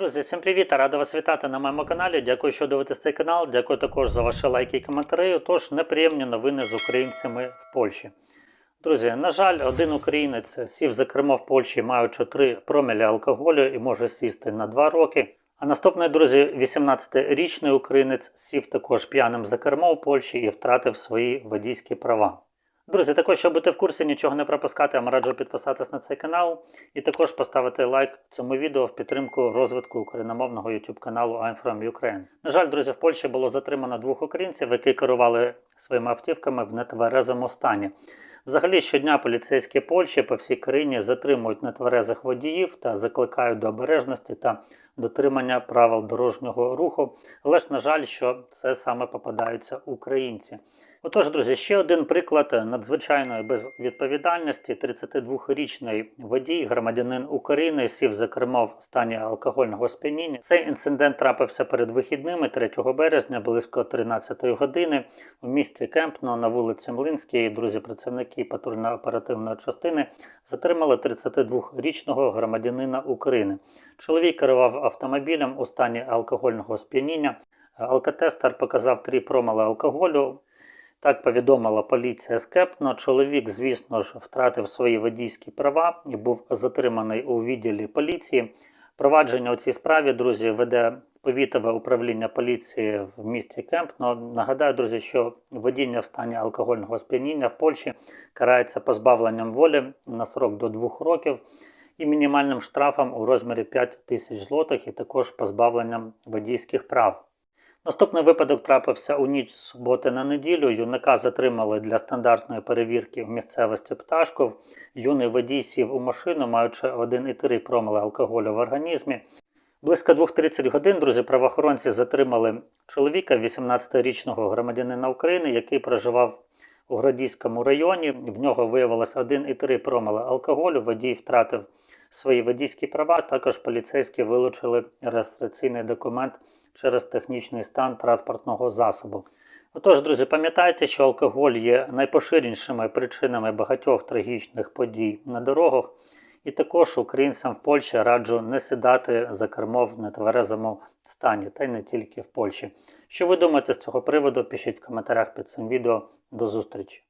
Друзі, всім привіт! Рада вас вітати на моєму каналі. Дякую, що дивитесь цей канал. Дякую також за ваші лайки і коментарі. Тож неприємні новини з українцями в Польщі. Друзі, на жаль, один українець сів за кермо в Польщі, маючи 3 промілі алкоголю і може сісти на 2 роки. А наступний, друзі, 18-річний українець сів також п'яним за кермо в Польщі і втратив свої водійські права. Друзі, також, щоб бути в курсі, нічого не пропускати, я раджу підписатись на цей канал і також поставити лайк цьому відео в підтримку розвитку україномовного YouTube каналу I'm from Ukraine. На жаль, друзі, в Польщі було затримано двох українців, які керували своїми автівками в нетверезому стані. Взагалі, щодня поліцейські Польщі по всій країні затримують нетверезих водіїв та закликають до обережності та дотримання правил дорожнього руху. Але ж, на жаль, що це саме попадаються українці. Отож, друзі, ще один приклад надзвичайної безвідповідальності. 32-річний водій, громадянин України, сів за кермо в стані алкогольного сп'яніння. Цей інцидент трапився перед вихідними 3 березня, близько 13 години у місті Кемпно на вулиці Млинській. Друзі, працівники патрульно-оперативної частини затримали 32-річного громадянина України. Чоловік керував автомобілем у стані алкогольного сп'яніння. Алкотестер показав 3 промили алкоголю. Так повідомила поліція з Кепно. Чоловік, звісно ж, втратив свої водійські права і був затриманий у відділі поліції. Провадження у цій справі, друзі, веде повітове управління поліції в місті Кемпно. Нагадаю, друзі, що водіння в стані алкогольного сп'яніння в Польщі карається позбавленням волі на срок до 2 років і мінімальним штрафом у розмірі 5 тисяч злотих, і також позбавленням водійських прав. Наступний випадок трапився у ніч з суботи на неділю. Юнака затримали для стандартної перевірки в місцевості Пташков. Юний водій сів у машину, маючи 1,3 промили алкоголю в організмі. Близько 2.30 годин, друзі, правоохоронці затримали чоловіка, 18-річного громадянина України, який проживав у Градійському районі. В нього виявилось 1,3 промили алкоголю. Водій втратив свої водійські права. Також поліцейські вилучили реєстраційний документ через технічний стан транспортного засобу. Отож, друзі, пам'ятайте, що алкоголь є найпоширенішими причинами багатьох трагічних подій на дорогах. І також українцям в Польщі раджу не сідати за кермо в нетверезому стані, та й не тільки в Польщі. Що ви думаєте з цього приводу? Пишіть в коментарях під цим відео. До зустрічі!